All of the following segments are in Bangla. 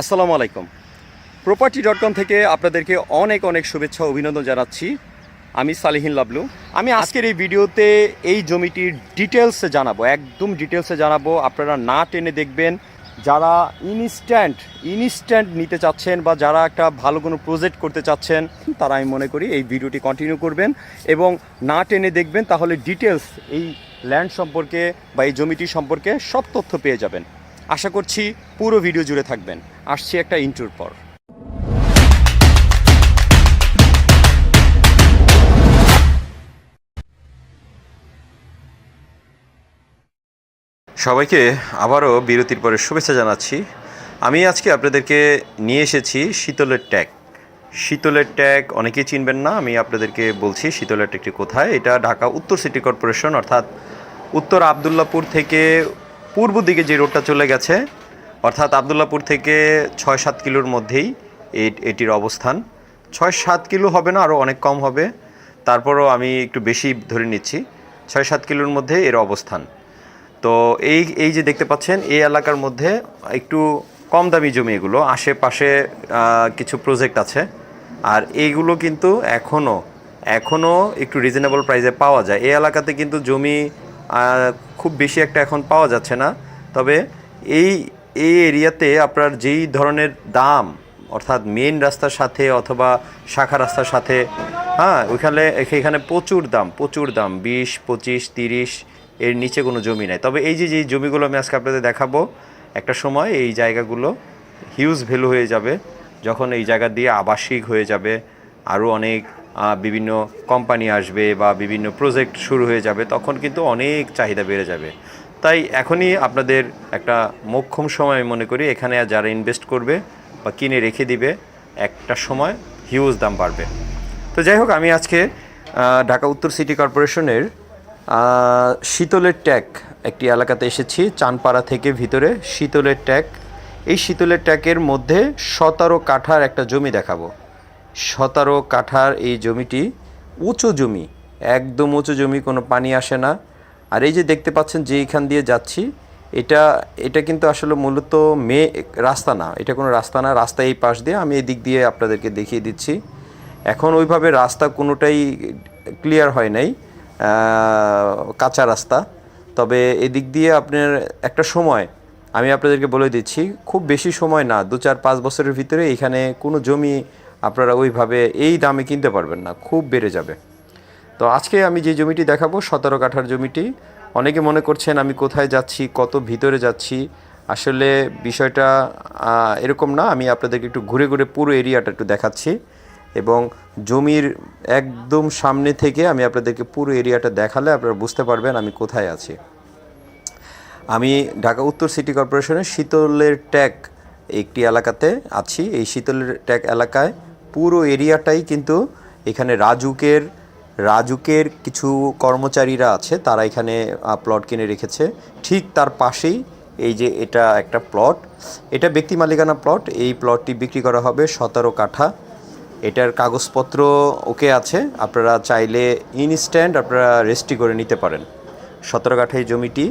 আসসালামু আলাইকুম। প্রপার্টি ডট কম থেকে আপনাদেরকে অনেক অনেক শুভেচ্ছা অভিনন্দন জানাচ্ছি। আমি সালিহিন লাবলু। আমি আজকের এই ভিডিওতে এই জমিটির ডিটেলসে জানাব, একদম ডিটেলসে জানাব। আপনারা না টেনে দেখবেন, যারা ইনস্ট্যান্ট ইনস্ট্যান্ট নিতে চাচ্ছেন বা যারা একটা ভালো কোনো প্রজেক্ট করতে চাচ্ছেন, তারা আমি মনে করি এই ভিডিওটি কন্টিনিউ করবেন এবং না টেনে দেখবেন, তাহলে ডিটেলস এই ল্যান্ড সম্পর্কে বা এই জমিটি সম্পর্কে সব তথ্য পেয়ে যাবেন। আশা করছি পুরো ভিডিও জুড়ে থাকবেন। আসছি একটা ইন্টুর পর। সবাইকে আবারও বিরতির পরে শুভেচ্ছা জানাচ্ছি। আমি আজকে আপনাদেরকে নিয়ে এসেছি শীতলের ট্যাগ। শীতলের ট্যাগ অনেকেই চিনবেন না, আমি আপনাদেরকে বলছি শীতলের ট্যাগটি কোথায়। এটা ঢাকা উত্তর সিটি কর্পোরেশন, অর্থাৎ উত্তর আবদুল্লাপুর থেকে পূর্ব দিকে যে রোডটা চলে গেছে, অর্থাৎ আবদুল্লাপুর থেকে ছয় সাত কিলোর মধ্যেই এটির অবস্থান। ছয় সাত কিলো হবে না আরও অনেক কম হবে। তারপরও আমি একটু বেশি ধরে নিচ্ছি ছয় সাত কিলোর মধ্যে এর অবস্থান। তো এই এই যে দেখতে পাচ্ছেন, এই এলাকার মধ্যে একটু কম দামি জমি এগুলো, আশেপাশে কিছু প্রজেক্ট আছে। আর এইগুলো কিন্তু এখনও এখনও একটু রিজনেবল প্রাইসে পাওয়া যায়। এই এলাকাতে কিন্তু জমি খুব বেশি একটা এখন পাওয়া যাচ্ছে না। তবে এই এই এরিয়াতে আপনার যেই ধরনের দাম, অর্থাৎ মেন রাস্তার সাথে অথবা শাখা রাস্তার সাথে হ্যাঁ ওইখানে, এখানে প্রচুর দাম প্রচুর দাম, বিশ, পঁচিশ, তিরিশ, এর নিচে কোনো জমি নাই। তবে এই যে যে জমিগুলো আমি আজকে আপনাদের দেখাবো, একটা সময় এই জায়গাগুলো হিউজ ভ্যালু হয়ে যাবে। যখন এই জায়গা দিয়ে আবাসিক হয়ে যাবে, আরও অনেক বিভিন্ন কোম্পানি আসবে বা বিভিন্ন প্রজেক্ট শুরু হয়ে যাবে, তখন কিন্তু অনেক চাহিদা বেড়ে যাবে। তাই এখনই আপনাদের একটা মোক্ষম সময় মনে করি, এখানে যারা ইনভেস্ট করবে বা কিনে রেখে দিবে, একটা সময় হিউজ দাম বাড়বে। তো যাই হোক, আমি আজকে ঢাকা উত্তর সিটি কর্পোরেশনের শীতলের ট্যাক একটি এলাকাতে এসেছি, চানপাড়া থেকে ভিতরে শীতলের ট্যাগ। এই শীতলের ট্যাগের মধ্যে সতেরো কাঠার একটা জমি দেখাবো। সতেরো কাঠার এই জমিটি উঁচু জমি, একদম উঁচু জমি, কোনো পানি আসে না। আর এই যে দেখতে পাচ্ছেন যে এইখান দিয়ে যাচ্ছি, এটা এটা কিন্তু আসলে মূলত মে, রাস্তা না, এটা কোনো রাস্তা না, রাস্তা এই পাশ দিয়ে, আমি এই দিক দিয়ে আপনাদেরকে দেখিয়ে দিচ্ছি। এখন ওইভাবে রাস্তা কোনোটাই ক্লিয়ার হয় নাই কাঁচা রাস্তা। তবে এদিক দিয়ে আপনার একটা সময়, আমি আপনাদেরকে বলে দিচ্ছি, খুব বেশি সময় না, দু চার পাঁচ বছরের ভিতরে এখানে কোনো জমি আপনারা ওইভাবে এই দামে কিনতে পারবেন না, খুব বেড়ে যাবে। তো আজকে আমি যে জমিটি দেখাবো, সতেরো কাঠার জমিটি, অনেকে মনে করছেন আমি কোথায় যাচ্ছি, কত ভিতরে যাচ্ছি, আসলে বিষয়টা এরকম না, আমি আপনাদেরকে একটু ঘুরে ঘুরে পুরো এরিয়াটা একটু দেখাচ্ছি এবং জমির একদম সামনে থেকে আমি আপনাদেরকে পুরো এরিয়াটা দেখালে আপনারা বুঝতে পারবেন আমি কোথায় আছি। আমি ঢাকা উত্তর সিটি কর্পোরেশনের শীতলের ট্যাগ একটি এলাকাতে আছি। এই শীতলের ট্যাগ এলাকায় পুরো এরিয়াটাই কিন্তু এখানে রাজুকের রাজুকের কিছু কর্মচারীরা আছে, তারা এখানে প্লট কিনে রেখেছে। ঠিক তার পাশেই এই যে এটা একটা প্লট এটা ব্যক্তি মালিকানা প্লট এই প্লটটি বিক্রি করা হবে সতেরো কাঠা। এটার কাগজপত্র ওকে আছে, আপনারা চাইলে ইনস্ট্যান্ট আপনারা রেজিস্ট্রি করে নিতে পারেন। সতেরো কাঠা এই জমিটি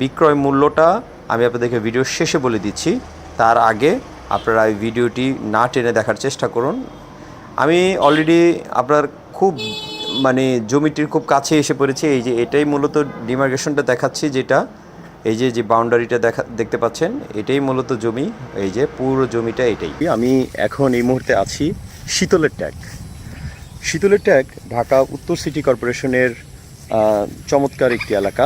বিক্রয় মূল্যটা আমি আপনাদেরকে ভিডিও শেষে বলে দিচ্ছি। তার আগে আপনারা এই ভিডিওটি না টেনে দেখার চেষ্টা করুন। আমি অলরেডি আপনার খুব মানে জমিটির খুব কাছে এসে পড়েছি। এই যে এটাই মূলত ডিমার্কেশনটা দেখাচ্ছি যেটা, এই যে যে বাউন্ডারিটা দেখা, দেখতে পাচ্ছেন, এটাই মূলত জমি। এই যে পুরো জমিটা এটাই। আমি এখন এই মুহূর্তে আছি শীতলের ট্যাগ। শীতলের ট্যাগ ঢাকা উত্তর সিটি কর্পোরেশনের চমৎকার একটি এলাকা,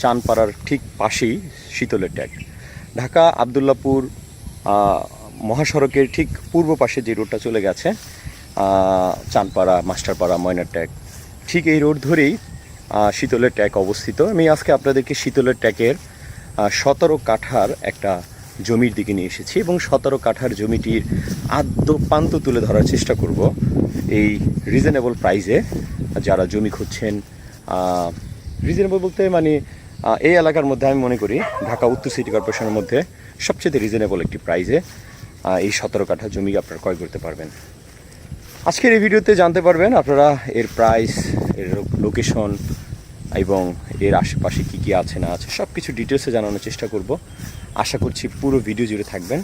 চানপাড়ার ঠিক পাশেই শীতলের ট্যাগ। ঢাকা আবদুল্লাপুর মহাসড়কের ঠিক পূর্ব পাশে যে রোডটা চলে গেছে চানপাড়া মাস্টারপাড়া, ময়নার ট্যাগ, ঠিক এই রোড ধরেই শীতলের ট্যাগ অবস্থিত। আমি আজকে আপনাদেরকে শীতলের ট্যাগের সতেরো কাঠার একটা জমির দিকে নিয়ে এসেছি এবং সতেরো কাঠার জমিটির আদ্য প্রান্ত তুলে ধরার চেষ্টা করব। এই রিজনেবল প্রাইসে যারা জমি খুঁজছেন রিজনেবল বলতে মানে এই এলাকার মধ্যে আমি মনে করি ঢাকা উত্তর সিটি কর্পোরেশনের মধ্যে সবচেয়ে রিজনেবল একটি প্রাইসে এই সতেরো কাঠা জমি আপনারা ক্রয় করতে পারবেন। আজকের এই ভিডিওতে জানতে পারবেন আপনারা এর প্রাইস এর লোকেশন এবং এর আশেপাশে কী কী আছে, না আছে সব কিছু ডিটেলসে জানানোর চেষ্টা করব। আশা করছি পুরো ভিডিও জুড়ে থাকবেন।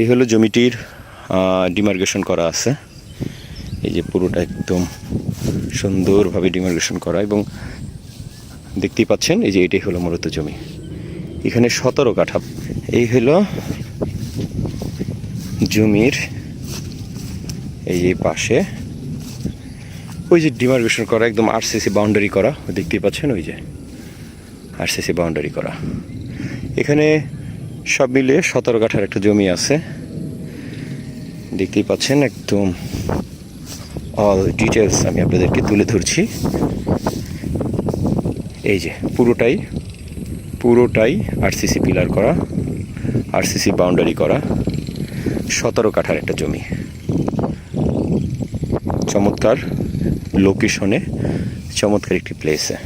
এই হলো জমিটির ডিমার্গেশন করা আছে। এই যে পুরোটা একদম সুন্দরভাবে ডিমার্গেশন করা এবং দেখতেই পাচ্ছেন, এই যে এটাই হলো মূলত জমি। এখানে সতেরো কাঠা। এই হলো জমির এই যে পাশে। ওই যে ডিমার্গেশন করা, একদম আরসিসি বাউন্ডারি করা, দেখতেই পাচ্ছেন ওই যে আরসিসি বাউন্ডারি করা। এখানে সব মিলিয়ে সতেরো কাঠার একটা জমি আছে। দেখতেই পাচ্ছেন একদম অল ডিটেলস আমি আপনাদেরকে তুলে ধরছি। এই যে পুরোটাই পুরোটাই আরসিসি পিলার করা আরসিসি বাউন্ডারি করা। সতেরো কাঠার একটা জমি। চমৎকার লোকেশনে চমৎকার একটি প্লেসে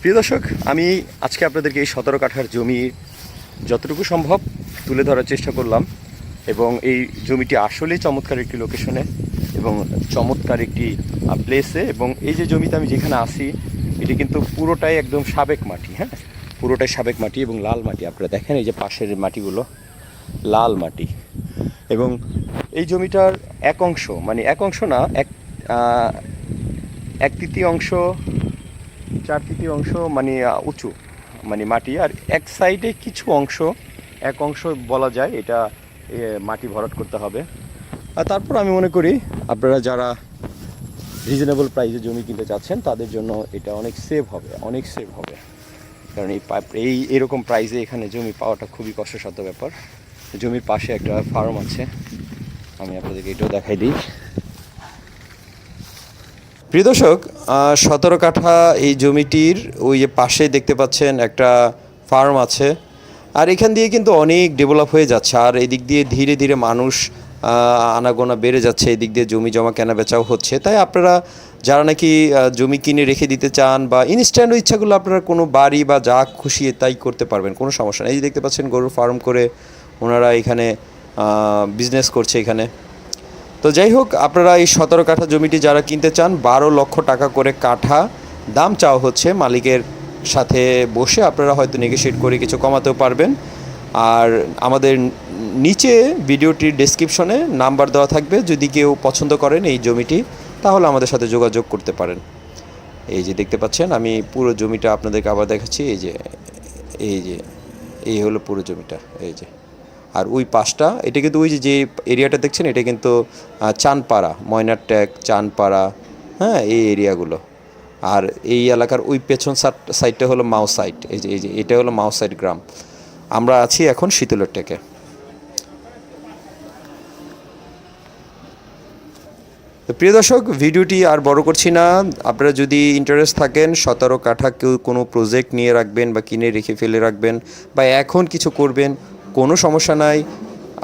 প্রিয় দর্শক, আমি আজকে আপনাদেরকে এই সতেরো কাঠার জমি যতটুকু সম্ভব তুলে ধরার চেষ্টা করলাম এবং এই জমিটি আসলেই চমৎকার একটি লোকেশনে এবং চমৎকার একটি প্লেসে এবং এই যে জমিতে আমি যেখানে আসি এটি কিন্তু পুরোটাই একদম সাবেক মাটি হ্যাঁ? পুরোটাই সাবেক মাটি এবং লাল মাটি। আপনারা দেখেন এই যে পাশের মাটিগুলো, লাল মাটি। এবং এই জমিটার এক অংশ মানে এক অংশ না, এক এক তৃতীয় অংশ, চার তৃতীয় অংশ মানে উঁচু মানে মাটি। আর এক সাইডে কিছু অংশ, এক অংশ বলা যায়, এটা মাটি ভরাট করতে হবে। আর তারপর আমি মনে করি, আপনারা যারা রিজনেবল প্রাইসে জমি কিনতে চাচ্ছেন, তাদের জন্য এটা অনেক সেভ হবে, অনেক সেভ হবে। কারণ এই এই এরকম প্রাইসে এখানে জমি পাওয়াটা খুবই কষ্টসাধ্য ব্যাপার। জমির পাশে একটা ফার্ম আছে, আমি আপনাদেরকে এটাও দেখাই দিই। প্রিয় দর্শক সতেরো কাঠা এই জমিটির ওই যে পাশে দেখতে পাচ্ছেন একটা ফার্ম আছে। আর এখান দিয়ে কিন্তু অনেক ডেভেলপ হয়ে যাচ্ছে। আর এদিক দিয়ে ধীরে ধীরে মানুষ আনাগোনা বেড়ে যাচ্ছে এই দিক দিয়ে জমি জমা কেনা বেচাও হচ্ছে। তাই আপনারা যারা নাকি জমি কিনে রেখে দিতে চান বা ইনস্ট্যান্ট ইচ্ছাগুলো আপনারা কোনো বাড়ি বা যা খুশি তাই করতে পারবেন, কোনো সমস্যা নেই। এই যে দেখতে পাচ্ছেন গরুর ফার্ম করে ওনারা এখানে বিজনেস করছে এখানে। তো যাই হোক, আপনারা এই সতেরো কাঠা জমিটি যারা কিনতে চান, বারো লক্ষ টাকা করে কাঠা দাম চাওয়া হচ্ছে। মালিকের সাথে বসে আপনারা হয়তো নেগোশিয়েট করে কিছু কমাতেও পারবেন। আর আমাদের নিচে ভিডিওটির ডেসক্রিপশনে নাম্বার দেওয়া থাকবে। যদি কেউ পছন্দ করেন এই জমিটি, তাহলে আমাদের সাথে যোগাযোগ করতে পারেন। এই যে দেখতে পাচ্ছেন, আমি পুরো জমিটা আপনাদেরকে আবার দেখাচ্ছি। এই যে এই যে, এই হলো পুরো জমিটা, এই যে। আর ওই পাশটা, এটা কিন্তু ওই যে যে এরিয়াটা দেখছেন, এটা কিন্তু চানপাড়া ময়নার ট্যাগ চানপাড়া হ্যাঁ এই এরিয়াগুলো আর এই এলাকার ওই পেছন সাইডটা হলো মাও সাইড এই যে এই যে, এটা হলো মাও সাইড গ্রাম। আমরা আছি এখন শীতলের ট্যাকে তো প্রিয় দর্শক, ভিডিওটি আর বড় করছি না। আপনারা যদি ইন্টারেস্ট থাকেন, সতেরো কাঠা কেউ কোনো প্রজেক্ট নিয়ে রাখবেন বা কিনে রেখে ফেলে রাখবেন বা এখন কিছু করবেন, কোনো সমস্যা নাই।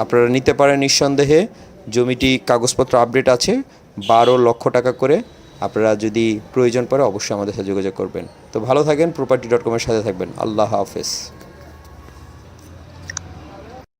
আপনারা নিতে পারেন নিঃসন্দেহে। জমিটি কাগজপত্র আপডেট আছে, বারো লক্ষ টাকা করে। আপনারা যদি প্রয়োজন পড়ে অবশ্যই আমাদের সাথে যোগাযোগ করবেন। তো ভালো থাকেন প্রপার্টি ডট কমের সাথে থাকবেন। আল্লাহ হাফেজ।